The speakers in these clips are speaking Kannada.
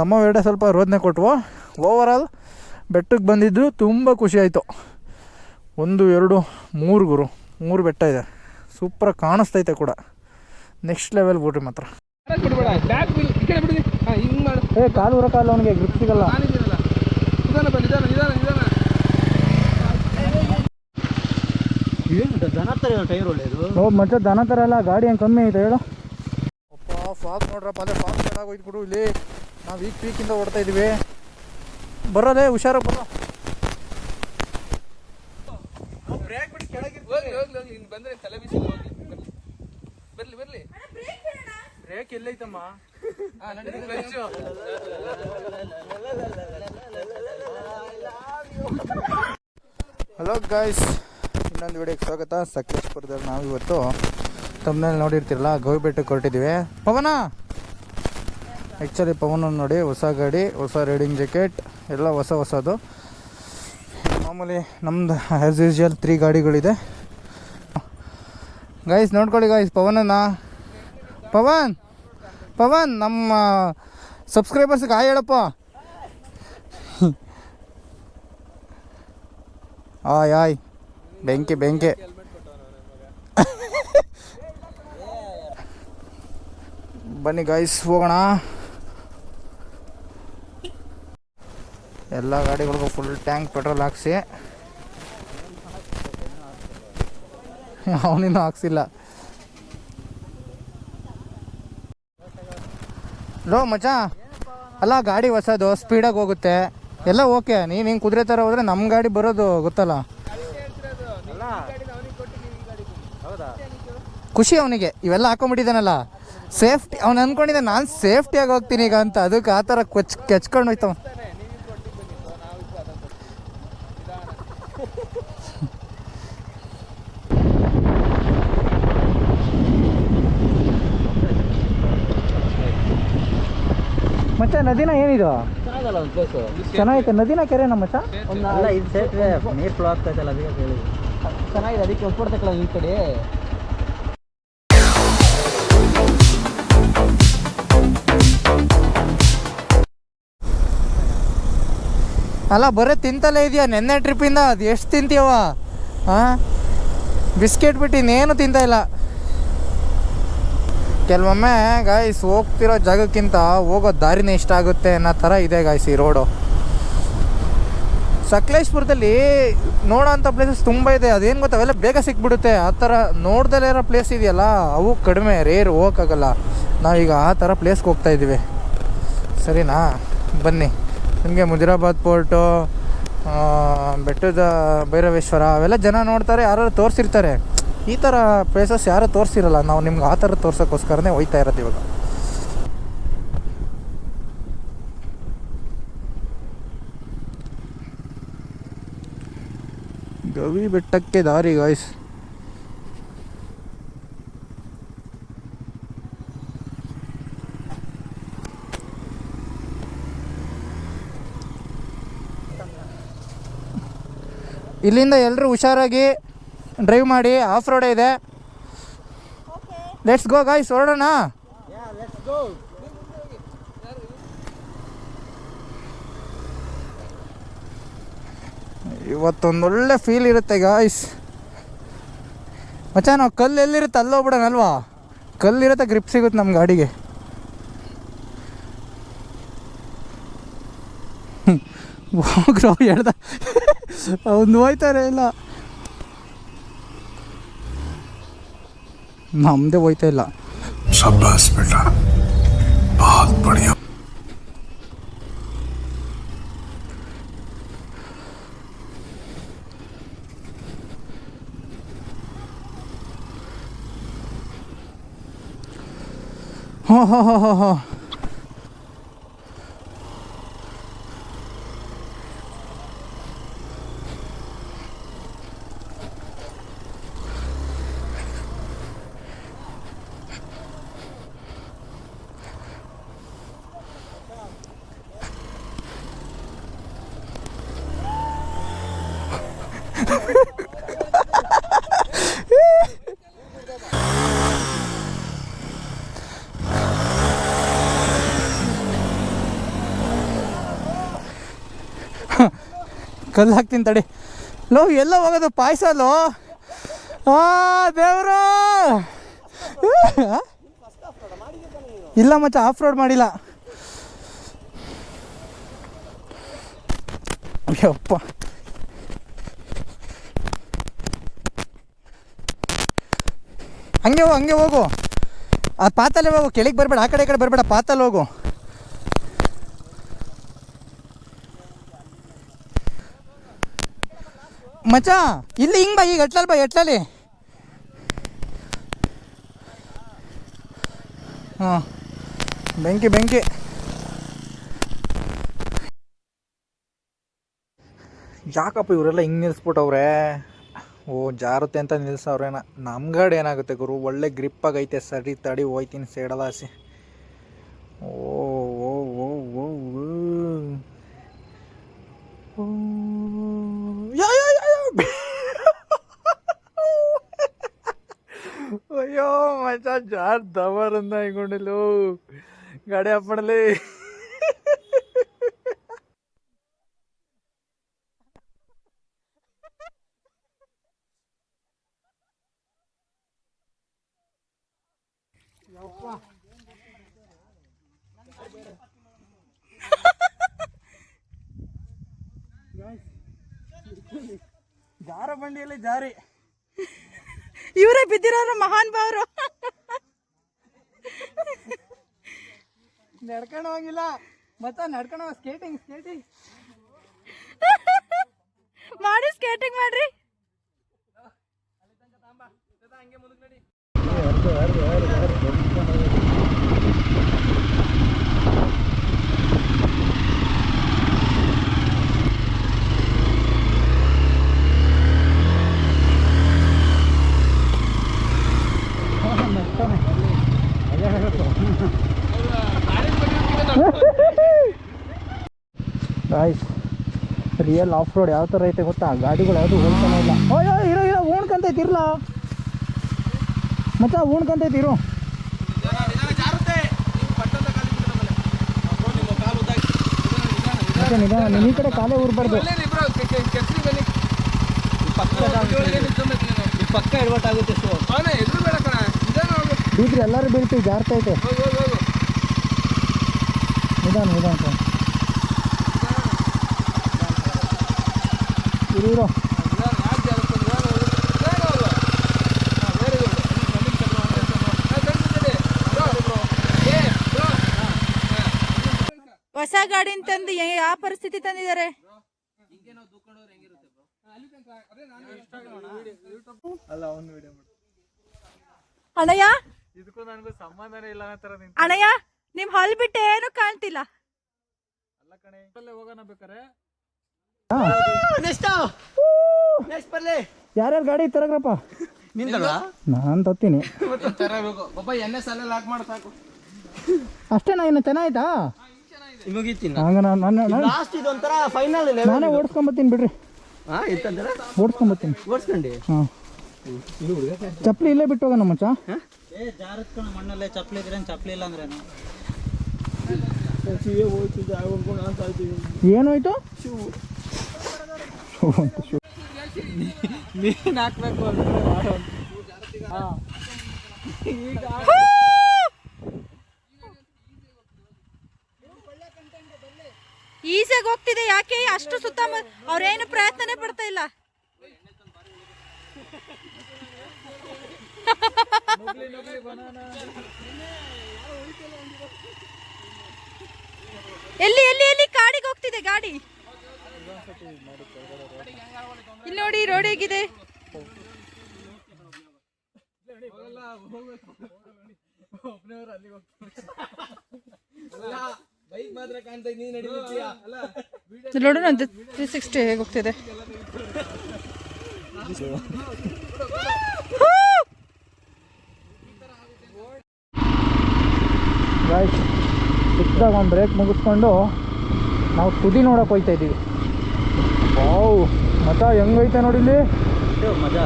ನಮ್ಮ ವೇಡೆ ಸ್ವಲ್ಪ ರೋದನೆ ಕೊಟ್ವು? ಓವರಾಲ್ ಬೆಟ್ಟಕ್ಕೆ ಬಂದಿದ್ದು ತುಂಬ ಖುಷಿ ಆಯಿತು. ಒಂದು ಎರಡು ಮೂರು ಗುರು ಮೂರು ಬೆಟ್ಟ ಇದೆ. ಸೂಪರಾಗಿ ಕಾಣಿಸ್ತೈತೆ ಕೂಡ. ನೆಕ್ಸ್ಟ್ ಲೆವೆಲ್ ಬಿಡ್ರಿ ಮಾತ್ರ. ಏ ಕಾಲು ಬರೋಕ್ಕಲ್ಲ ಅವನಿಗೆ ಗ್ರಿಪ್ ಸಿಗಲ್ಲ. ಮತ್ತೆ ದನ ಥರ ಎಲ್ಲ ಗಾಡಿ ಹೆಂಗೆ ಕಮ್ಮಿ ಐತೆ ಹೇಳು? ಅಪ್ಪ ಫಾಗ್ ನೋಡ್ರಪ್ಪ ಅದೇ ಫಾಗ್ ಚೆನ್ನಾಗೋಯ್ತು ಬಿಡು ಇಲ್ಲಿ. ನಾವು ವೀಕ್ ವೀಕಿಂದ ಓಡ್ತಾ ಇದೀವಿ ಬರೋದೇ ಹುಷಾರು ಬರೋ. ಬರ್ಲಿ ಬರ್ಲಿ ಬ್ರೇಕ್ ಎಲ್ಲೈತಮ್ಮ? ಹಲೋ ಗಾಯ್ಸ್ ಇನ್ನೊಂದು ವಿಡಿಯೋಗೆ ಸ್ವಾಗತ. ಸಕಲೇಶ್ಪುರದಲ್ಲಿ ನಾವು ಇವತ್ತು ತಮ್ಮನೇಲಿ ನೋಡಿರ್ತಿರಲ್ಲ ಗವಿ ಬೆಟ್ಟಕ್ಕೆ ಹೊರಟಿದ್ದೀವಿ. ಪವನ ಆ್ಯಕ್ಚುಲಿ ಪವನ್ ನೋಡಿ, ಹೊಸ ಗಾಡಿ, ಹೊಸ ರೈಡಿಂಗ್ ಜಾಕೆಟ್ ಎಲ್ಲ ಹೊಸ ಹೊಸದು. ಮಾಮೂಲಿ ನಮ್ದು ಆ್ಯಸ್ ಯೂಶ್ವಲ್ ತ್ರೀ ಗಾಡಿಗಳಿದೆ. ಗಾಯ್ಸ್ ನೋಡ್ಕೊಳ್ಳಿ ಗಾಯ್ಸ್ ಪವನನ ಪವನ್ ಪವನ್, ನಮ್ಮ ಸಬ್ಸ್ಕ್ರೈಬರ್ಸ್ಗೆ ಆಯ್ ಹೇಳಪ್ಪ. ಆಯ್ ಆಯ್ ಬೆಂಕಿ ಬೆಂಕಿ. ಬನ್ನಿ ಗಾಯ್ಸ್ ಹೋಗೋಣ. ಎಲ್ಲ ಗಾಡಿಗಳಿಗೂ ಫುಲ್ ಟ್ಯಾಂಕ್ ಪೆಟ್ರೋಲ್ ಹಾಕ್ಸಿ. ಅವನಿನ್ನೂ ಹಾಕ್ಸಿಲ್ಲ. ಲೋ ಮಚ ಅಲ್ಲ ಗಾಡಿ ಹೊಸದು ಸ್ಪೀಡಾಗಿ ಹೋಗುತ್ತೆ. ಎಲ್ಲ ಓಕೆ. ನೀನು ಹಿಂಗೆ ಕುದುರೆ ಥರ ಹೋದರೆ ನಮ್ಮ ಗಾಡಿ ಬರೋದು ಗೊತ್ತಲ್ಲ? ಖುಷಿ ಅವನಿಗೆ. ಇವೆಲ್ಲ ಹಾಕೊಂಬಿಟ್ಟಿದ್ದಾನಲ್ಲ. ಸೇಫ್ಟಿ ಅವ್ನು ಅಂದ್ಕೊಂಡಿದ್ದ ನಾನು ಸೇಫ್ಟಿಯಾಗಿ ಹೋಗ್ತೀನಿ ಈಗ ಅಂತ. ಅದಕ್ಕೆ ಆ ಥರ ಕೊಚ್ ಕೆಚ್ಕೊಂಡು ಹೋಯ್ತವ ನದಿನ ಏನಿದು? ಚೆನ್ನಾಗೈತೆ. ನದಿನ ಕೆರೆ ನಮ್ಮ ಇದು ಸೇತುವೆ ನೀರು ಫ್ಲೋ ಆಗ್ತೈತಲ್ಲ ಅದಕ್ಕೆ ಕೇಳಿ ಚೆನ್ನಾಗಿದೆ ಅದಕ್ಕೆ ಒಪ್ಪಿಡ್ತಕ್ಕಲ್ಲ ಈ ಕಡೆ. ಅಲ್ಲ ಬರೀ ತಿಂತಲೇ ಇದೆಯಾ? ನೆನ್ನೆ ಟ್ರಿಪ್ಪಿಂದ ಅದು ಎಷ್ಟು ತಿಂತೀವ ಹಾಂ ಬಿಸ್ಕೆಟ್ ಬಿಟ್ಟು ಇನ್ನೇನು ತಿಂತ ಇಲ್ಲ. ಕೆಲವೊಮ್ಮೆ ಗಾಯ್ಸ್ ಹೋಗ್ತಿರೋ ಜಾಗಕ್ಕಿಂತ ಹೋಗೋ ದಾರಿನೇ ಇಷ್ಟ ಆಗುತ್ತೆ ಅನ್ನೋ ಥರ ಇದೆ ಗಾಯ್ಸ್ ಈ ರೋಡು ಸಕಲೇಶ್ಪುರದಲ್ಲಿ ನೋಡೋಂಥ ಪ್ಲೇಸಸ್ ತುಂಬ ಇದೆ. ಅದೇನು ಗೊತ್ತಾ? ಅವೆಲ್ಲ ಬೇಗ ಸಿಕ್ಬಿಡುತ್ತೆ. ಆ ಥರ ನೋಡ್ದಲ್ಲೇ ಇರೋ ಪ್ಲೇಸ್ ಇದೆಯಲ್ಲ, ಅವು ಕಡಿಮೆ ರೇರ್ ಹೋಗೋಕ್ಕಾಗಲ್ಲ. ನಾವೀಗ ಆ ಥರ ಪ್ಲೇಸ್ಗೆ ಹೋಗ್ತಾ ಇದ್ದೀವಿ. ಸರಿನಾ? ಬನ್ನಿ. ನಿಮಗೆ ಮುದಿರಾಬಾದ್ ಪೋರ್ಟು ಬೆಟ್ಟದ ಭೈರವೇಶ್ವರ, ಅವೆಲ್ಲ ಜನ ನೋಡ್ತಾರೆ ಯಾರು ತೋರಿಸಿರ್ತಾರೆ. ಈ ಥರ ಪ್ಲೇಸಸ್ ಯಾರು ತೋರಿಸಿರಲ್ಲ, ನಾವು ನಿಮ್ಗೆ ಆ ಥರ ತೋರ್ಸೋಕ್ಕೋಸ್ಕರನೇ ಹೋಯ್ತಾ ಇರೋದು ಇವಾಗ. ಗವಿ ಬೆಟ್ಟಕ್ಕೆ ದಾರಿ ಗಾಯ್ಸ್ ಇಲ್ಲಿಂದ ಎಲ್ಲರೂ ಹುಷಾರಾಗಿ ಡ್ರೈವ್ ಮಾಡಿ ಆಫ್ ರೋಡ್ ಇದೆ. ಲೆಟ್ಸ್ ಗೋ ಗಾಯ್ಸ್ ಹೊರಡೋಣ. ಇವತ್ತೊಂದು ಒಳ್ಳೆ ಫೀಲ್ ಇರುತ್ತೆ ಗಾಯ್ಸ್ ಮಚ್ಚ, ನಾವು ಕಲ್ಲು ಎಲ್ಲಿರುತ್ತೆ? ಅಲ್ಲಿ ಹೋಗ್ಬಿಡೋಣ ಅಲ್ವಾ? ಕಲ್ಲಿರುತ್ತೆ ಗ್ರಿಪ್ ಸಿಗುತ್ತೆ ನಮ್ಮ ಗಾಡಿಗೆ. ಹೋಗ್ರೋ ಹೇಳ್ದ ಅವ್ನು ಹೋಯ್ತಾರೆ ಇಲ್ಲ. ನಮ್ಮದೇ ಹೋಯ್ತಾ ಇಲ್ಲ ಶಬ್ಬಾಸ್ ಬೇಟ ಬಹುತ್ ಬಡಿಯಾ ಹೋ ಹೋ ಹೋ ಹೋ ಕಲ್ಲು ಹಾಕ್ತೀನಿ ತಡಿ. ಲೋ, ಎಲ್ಲ ಹೋಗೋದು ಪಾಯಸ ಲೋ. ಆ, ದೇವರು. ಇಲ್ಲ ಮಚ್ಚ ಆಫ್ ರೋಡ್ ಮಾಡಿಲ್ಲ. ಯಪ್ಪ. ಹಂಗೆ ಹೋಗು ಹಂಗೆ ಹೋಗು. ಆ ಪಾತಲ್ಲೇ ಹೋಗು, ಕೆಳಗೆ ಬರಬೇಡ, ಆ ಕಡೆ, ಈ ಕಡೆ ಬರಬೇಡ, ಪಾತಲ್ಲಿ ಹೋಗು. ಮಚ ಇಲ್ಲಿ ಹಿಂಗೆ ಬಾ, ಈಗ ಎಟ್ಲಲ್ಲಿ ಬಾ, ಎಟ್ಲಲ್ಲಿ? ಹಾಂ, ಬೆಂಕಿ ಬೆಂಕಿ. ಯಾಕಪ್ಪ ಇವರೆಲ್ಲ ಹಿಂಗೆ ನಿಲ್ಲಿಸ್ಬಿಟ್ಟವ್ರೆ ಓ, ಜಾರುತ್ತೆ ಅಂತ ನಿಲ್ಸವ್ರೇನ. ನಮ್ಮ ಗಾಡಿ ಏನಾಗುತ್ತೆ ಗುರು? ಒಳ್ಳೆ ಗ್ರಿಪ್ ಆಗೈತೆ, ಸರಿ ತಡಿ ಹೋಯ್ತೀನಿ ಸೇಡಲಾಸಿ. ಓ ಓ ಓ ಓ. ಅಯ್ಯೋ ಮಚ್ಚ ಜಾರ್ ದವರಂದ ಹಿಂಗೊಂಡಿಲ್ಲ ಗಾಡಿ ಹಾಪಣಲಿ ಜಾರ ಜಾರಿ ಇವರೇ ಬಿದ್ದಿರೋರು ಮಹಾನ್ ಭಾವರು ನಡ್ಕೊಂಡು ಹೋಗಿಲ್ಲ. ಮತ್ತ ನಡ್ಕೊಂಡು ಸ್ಕೇಟಿಂಗ್ ಸ್ಕೇಟಿಂಗ್ ಮಾಡಿ ಸ್ಕೇಟಿಂಗ್ ಮಾಡ್ರಿ. ಗಾಯ್ಸ್ ರಿಯಲ್ ಆಫ್ ರೋಡ್ ಯಾವ ಥರ ಐತೆ ಗೊತ್ತಾ? ಗಾಡಿಗಳು ಯಾವುದು ಹೋಗ್ತಾನೆ ಇಲ್ಲ. ಅಯ್ಯೋ ಇರೋ ಇರೋ ಉಣ್ಕಂತೈತಿ ಇರಲ್ಲ ಮತ್ತೆ ಉಣ್ಕಂತೈತಿ ಇರು. ನಿಧಾನ ನಿಮ್ಮ ಈ ಕಡೆ ಕಾಲೇ ಊರ್ಬಾರ್ದು. ಸೊ ಬೀದ್ರಿ ಎಲ್ಲರೂ ಬೀಳ್ತೀವಿ ಜಾರ್ತೈತೆ ನಿಧಾನ ನಿಧಾನ ಇರು ಹೊಸ ಗಾಡಿನ ತಂದು ಯಾವ ಪರಿಸ್ಥಿತಿ ತಂದಿದ್ದಾರೆ? ಅಣ್ಣಯ್ಯ? ಇದಕ್ಕೂ ನನಗೂ ಸಂಬಂಧನೇ ಇಲ್ಲ ಅಣ್ಣಯ್ಯ ನಿಮ್ ಹಲ್ ಬಿಟ್ಟೆ ಏನು ಕಾಣ್ತಿಲ್ಲ? ಅಲ್ಲ ಕಣೆ. ಅಲ್ಲೇ ಹೋಗೋಣ ಬೇಕಾರೆ ಯಾರ್ಯಾರು ಗಾಡಿ ತರಗ್ರಪ್ಪ? ನಿಂತಲ್ಲ ನಾನು ತತ್ತೀನಿ ಒಬ್ಬ ಎಣ್ಣೆ ಸಾಲ ಲಾಕ್ ಮಾಡ ಸಾಕು. ಅಷ್ಟೇನಾ ಇನ್ನು ಚೆನ್ನಾಯ್ತಾ? ಹಂಗ ನಾನು ನಾನು ಓಡಿಸ್ಕೊಂಬತ್ತೀನಿ ಬಿಡ್ರಿ. ಓಡಿಸ್ಕೊಂಬತ್ತೀನಿ ಓಡಿಸ್ಕೊಂಡಿ. ಹಾಂ. ಚಪ್ಪಲಿ ಇಲ್ಲೇ ಬಿಟ್ಟು ಹೋಗೋಣ ಮಚ್ಚ ಮಣ್ಣಲ್ಲೇ ಚಪ್ಪಲಿ ಇದ್ರೆ ಚಪ್ಪಲಿ ಇಲ್ಲ ಏನು ಏನಾಯ್ತು ಅಂದ್ರೆ ಈಸಿಯಾಗಿ ಹೋಗ್ತಿದೆ ಯಾಕೆ? ಅಷ್ಟು ಸುತ್ತ ಅವ್ರೇನು ಪ್ರಯತ್ನನೇ ಪಡ್ತಾ ಇಲ್ಲ. ಎಲ್ಲಿ ಎಲ್ಲಿ ಎಲ್ಲಿ? ಕಾಡಿಗೆ ಹೋಗ್ತಿದೆ ಗಾಡಿ. ಇಲ್ಲಿ ನೋಡಿ, ರೋಡ್ ಹೇಗಿದೆ? ಬೈಕ್ ಮಾತ್ರ ಕಾಣ್ತಾ ನೀನ್ ನಡೀತೀಯ ಅಲ್ಲ ಇಲ್ಲಿ ನೋಡು ನಂದು ತ್ರೀ ಸಿಕ್ಸ್ಟಿ ಹೇಗೆ ಹೋಗ್ತಿದೆ? ಚಿಕ್ಕದಾಗ ಒಂದು ಬ್ರೇಕ್ ಮುಗಿಸ್ಕೊಂಡು ನಾವು ತುದಿ ನೋಡಕ್ಕೆ ಹೋಗ್ತಾ ವಾವ್ ಮಜಾ ಹೆಂಗೈತೆ ನೋಡಿ ಇಲ್ಲಿ? ಮಜಾ.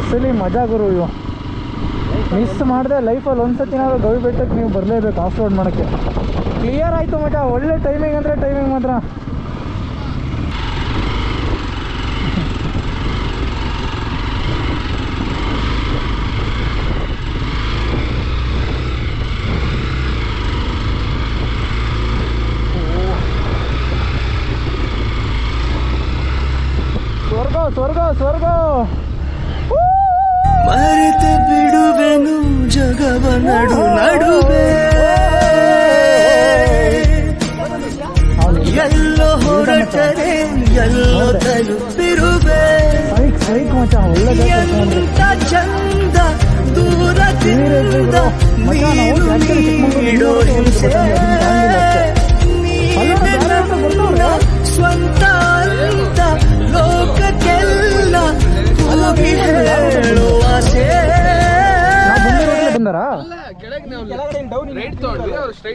ಅಸಲಿ ಮಜಾ ಗುರು ಇವು ಮಿಸ್ ಮಾಡಿದೆ ಲೈಫಲ್ಲಿ ಒಂದ್ಸತಿನಾದ್ರೂ ಗವಿ ಬೆಟ್ಟಕ್ಕೆ ನೀವು ಬರಲೇಬೇಕು ಆಫ್ ರೋಡ್ ಮಾಡೋಕ್ಕೆ. ಕ್ಲಿಯರ್ ಆಯಿತು ಮಜಾ ಒಳ್ಳೆ ಟೈಮಿಂಗ್ ಅಂದರೆ ಟೈಮಿಂಗ್ ಮಾತ್ರ. ನಡು ನಡುವೆ. ಎಲ್ಲೋ ಹೊರಟರೆ ಎಲ್ಲೋ ತಲುಪಿರುವೆ. ಎಂತ ಚಂದ ದೂರದಿಂದ ನೀನು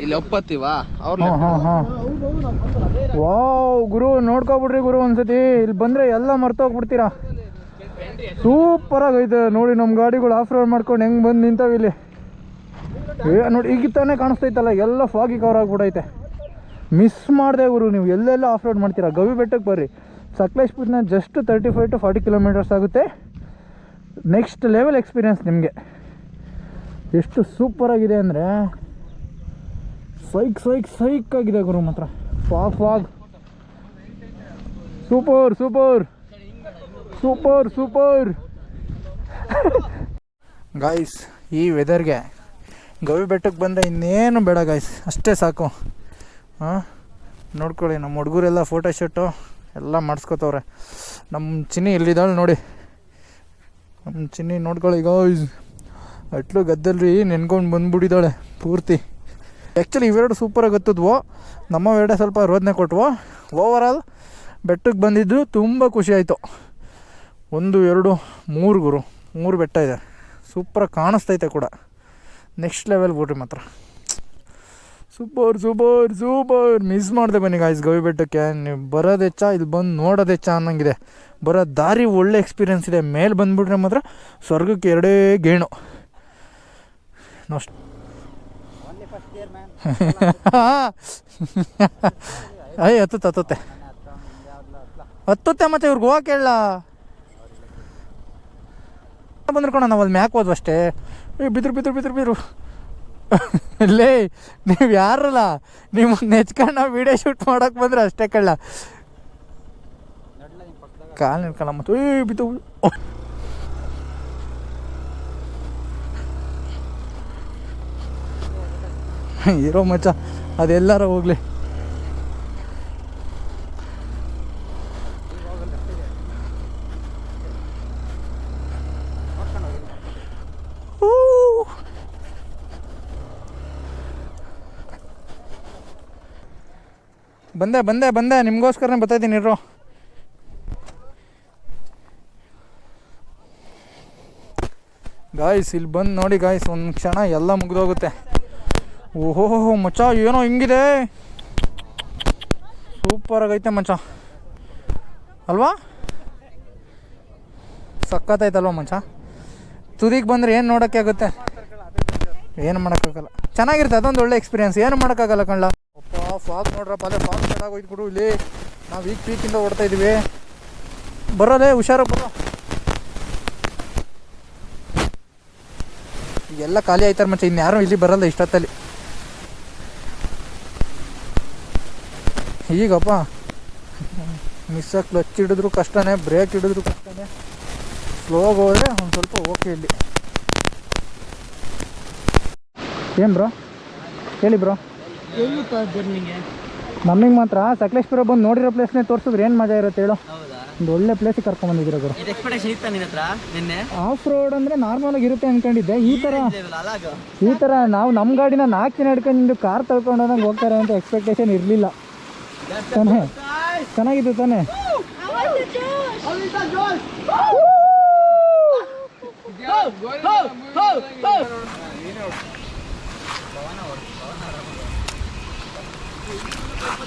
ಇಲ್ಲಿ? ಒಪ್ಪತ್ತೀವಾ? ವಾವ್ ಗುರು ನೋಡ್ಕೊಬಿಡ್ರಿ ಗುರು ಒಂದ್ಸತಿ. ಇಲ್ಲಿ ಬಂದ್ರೆ ಎಲ್ಲ ಮರ್ತೋಗ್ಬಿಡ್ತೀರಾ? ಸೂಪರ್ ಆಗೈತೆ ನೋಡಿ ನಮ್ಮ ಗಾಡಿಗಳು ಆಫ್ ರೋಡ್ ಮಾಡ್ಕೊಂಡು ಹೆಂಗೆ ಬಂದು ನಿಂತಾವ ಇಲ್ಲಿ. ಏ ನೋಡಿ ಈಗ ತಾನೇ ಕಾಣಿಸ್ತೈತಲ್ಲ ಎಲ್ಲ ಫಾಗಿ ಕವರ್ ಆಗ್ಬಿಡೈತೆ. ಮಿಸ್ ಮಾಡಿದೆ ಗುರು ನೀವು ಎಲ್ಲೆಲ್ಲ ಆಫ್ ರೋಡ್ ಮಾಡ್ತೀರಾ? ಗವಿ ಬೆಟ್ಟಕ್ಕೆ ಬರ್ರಿ. ಸಕಲೇಶ್ಪುರನ just thirty five to forty kilometers ಆಗುತ್ತೆ. ನೆಕ್ಸ್ಟ್ ಲೆವೆಲ್ ಎಕ್ಸ್ಪೀರಿಯನ್ಸ್ ನಿಮಗೆ. ಎಷ್ಟು ಸೂಪರ್ ಆಗಿದೆ ಅಂದರೆ ಸೈಕ್ ಸೈಕ್ ಸೈಕ್ ಆಗಿದೆ ಗುರು ಮಾತ್ರ. Fog fog. Super super super super guys ಈ ವೆದರ್ಗೆ ಗವಿ ಬೆಟ್ಟಕ್ಕೆ ಬಂದರೆ ಇನ್ನೇನು ಬೇಡ ಗಾಯ್ಸ್ ಅಷ್ಟೇ ಸಾಕು. ಹಾಂ? ನೋಡ್ಕೊಳ್ಳಿ ನಮ್ಮ ಹುಡುಗರೆಲ್ಲ ಫೋಟೋ ಶೂಟು ಎಲ್ಲ ಮಾಡಿಸ್ಕೊತವ್ರೆ. ನಮ್ಮ ಚಿನ್ನಿ ಎಲ್ಲಿದ್ದಾಳೆ ನೋಡಿ. ನಮ್ಮ ಚಿನ್ನಿ ನೋಡ್ಕೊಳ್ಳಿ ಗಾಯ್ಸ್ ಅಟ್ಲು ಗದ್ದಲ್ರಿ ನೆನ್ಕೊಂಡು ಬಂದ್ಬಿಟ್ಟಿದ್ದಾಳೆ ಪೂರ್ತಿ. ಆ್ಯಕ್ಚುಲಿ ಇವೆರಡು ಸೂಪರಾಗಿ ಗೊತ್ತಿದ್ವು ನಮ್ಮ ಎರಡೇ ಸ್ವಲ್ಪ ರೋದನೆ ಕೊಟ್ವು. ಓವರಾಲ್ ಬೆಟ್ಟಕ್ಕೆ ಬಂದಿದ್ದು ತುಂಬ ಖುಷಿ ಆಯಿತು. ಒಂದು, ಎರಡು, ಮೂರು ಗುರು, ಮೂರು ಬೆಟ್ಟ ಇದೆ. ಸೂಪರಾಗಿ ಕಾಣಿಸ್ತೈತೆ ಕೂಡ. ನೆಕ್ಸ್ಟ್ ಲೆವೆಲ್ ಬಿಡ್ರಿ ಮಾತ್ರ. ಸೂಪರ್ ಸೂಪರ್ ಸೂಪರ್ ಮಿಸ್ ಮಾಡಿದೆ ಬನ್ನಿ ಗಾಯ್ಸ್ ಗವಿ ಬೆಟ್ಟಕ್ಕೆ. ನೀವು ಬರೋದು ಹೆಚ್ಚ ಇಲ್ಲಿ ಬಂದು ನೋಡೋದು ಹೆಚ್ಚ ಅನ್ನಂಗಿದೆ. ಬರೋ ದಾರಿ ಒಳ್ಳೆ ಎಕ್ಸ್ಪೀರಿಯನ್ಸ್ ಇದೆ. ಮೇಲೆ ಬಂದುಬಿಟ್ರೆ ಮಾತ್ರ ಸ್ವರ್ಗಕ್ಕೆ ಎರಡೇ ಗೇಣು. ನಷ್ಟ ಅಯ್ಯ ಹತ್ತುತ್ತೆ ಹತ್ತುತ್ತೆ ಹತ್ತುತ್ತೆ ಮತ್ತೆ ಇವ್ರಿಗೆ ಹೋಗಕ್ಕೆ ಬಂದ್ರು ಕಣ ನಾವು ಅಲ್ಲಿ ಮ್ಯಾಕ್ ಹೋದ್ವು ಅಷ್ಟೇ. ಬಿದ್ರು ಬಿದ್ರು ಬಿದ್ರು ಬಿದ್ರು. ಲೇ ನೀವು ಯಾರಲ್ಲ? ನಿಮ್ಮ ನೆಚ್ಕೊಂಡು ನಾವು ವೀಡಿಯೋ ಶೂಟ್ ಮಾಡಕ್ಕೆ ಬಂದ್ರೆ ಅಷ್ಟೇ ಕಳ್ಳ. ಕಾಲು ನಿಂತ್ಕೊಳ್ಳ ಮತ್ತು ಬಿದ್ದು ಇರೋ ಮಚ್ಚ, ಅದೆಲ್ಲಾರ ಹೋಗ್ಲಿ. ಬಂದೆ ಬಂದೆ ಬಂದೆ, ನಿಮಗೋಸ್ಕರನೇ ಬರ್ತಾಯಿದ್ದೀನಿ ಇರೋ. ಗಾಯ್ಸ್ ಇಲ್ಲಿ ಬಂದು ನೋಡಿ ಗಾಯ್ಸ್ ಒಂದು ಕ್ಷಣ ಎಲ್ಲ ಮುಗಿದೋಗುತ್ತೆ. ಓಹೋ, ಮಚ್ಚ, ಏನೋ ಹಿಂಗಿದೆ? ಸೂಪರ್ ಆಗೈತೆ ಮಚ್ಚ. ಅಲ್ವಾ? ಸಕ್ಕತ್ತೈತಲ್ವಾ ಮಂಚ ತುದಿಗೆ ಬಂದರೆ ಏನು ನೋಡೋಕ್ಕೆ ಆಗುತ್ತೆ? ಏನು ಮಾಡೋಕ್ಕಾಗಲ್ಲ. ಚೆನ್ನಾಗಿರುತ್ತೆ, ಅದೊಂದು ಒಳ್ಳೆ ಎಕ್ಸ್ಪೀರಿಯನ್ಸ್ ಏನು ಮಾಡೋಕ್ಕಾಗಲ್ಲ ಕಣ್ಲ? ಅಪ್ಪ ಫಾಗ್ ನೋಡ್ರಪ್ಪ, ಅದೇ ಫಾಗ್ ಚೆನ್ನಾಗೋಯ್ತು ಬಿಡು ಇಲ್ಲಿ. ನಾವು ಈಗ ಪೀಕಿಂದ ಓಡ್ತಾ ಇದ್ದೀವಿ ಬರೋದೇ, ಹುಷಾರು ಬರೋ. ಎಲ್ಲ ಖಾಲಿ ಆಯ್ತಾರೆ ಮಂಚ ಇನ್ಯಾರು ಇಲ್ಲಿ ಬರಲ್ಲ ಇಷ್ಟೊತ್ತಲ್ಲಿ. ಈಗಪ್ಪ. ಮಿಸ್ಸ ಕ್ಲಚ್ ಹಿಡಿದ್ರು ಕಷ್ಟನೇ ಬ್ರೇಕ್ ಹಿಡಿದ್ರು ಕಷ್ಟನೇ. ಸ್ಲೋ ಹೋದರೆ ಒಂದು ಸ್ವಲ್ಪ ಓಕೆ ಇಲ್ಲಿ. ಏನು ಬ್ರೋ ಹೇಳಿ ಬ್ರೋ ನಮಗೆ ಮಾತ್ರ ಸಕಲೇಶ್ಪುರ ಬಂದು ನೋಡಿರೋ ಪ್ಲೇಸ್ನೇ ತೋರಿಸಿದ್ರೆ ಏನು ಮಜಾ ಇರುತ್ತೆ ಹೇಳು? ಒಂದು ಒಳ್ಳೆ ಪ್ಲೇಸಿಗೆ ಕರ್ಕೊಂಡ್ಬಂದಿದ್ದೀರ ಗುರು ಆಫ್ ರೋಡ್ ಅಂದರೆ ನಾರ್ಮಲಾಗಿ ಇರುತ್ತೆ ಅಂದ್ಕೊಂಡಿದ್ದೆ ಈ ಥರ ಈ ಥರ ನಾವು ನಮ್ಮ ಗಾಡಿನ ನಾಲ್ಕು ಜನ ಹಿಡ್ಕೊಂಡು ಕಾರ್ ತಳ್ಕೊಂಡು ಹೋದಂಗೆ ಹೋಗ್ತಾರೆ ಅಂತ ಎಕ್ಸ್ಪೆಕ್ಟೇಷನ್ ಇರಲಿಲ್ಲ. ತಾನೇ? ಚೆನ್ನಾಗಿದೆ ತಾನೇ?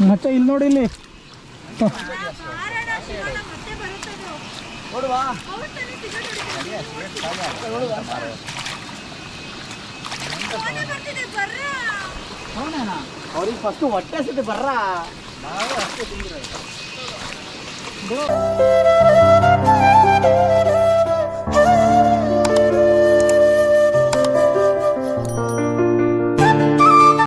ಮತ್ತೆ ಇಲ್ಲಿ ನೋಡಿ ಇಲ್ಲಿ. ಅವ್ರಿಗೆ ಫಸ್ಟ್ ಹೊಟ್ಟೆ ಸಿಟ್ಟು ಬರ್ರ. 나와, 또 동그라니. 뭐?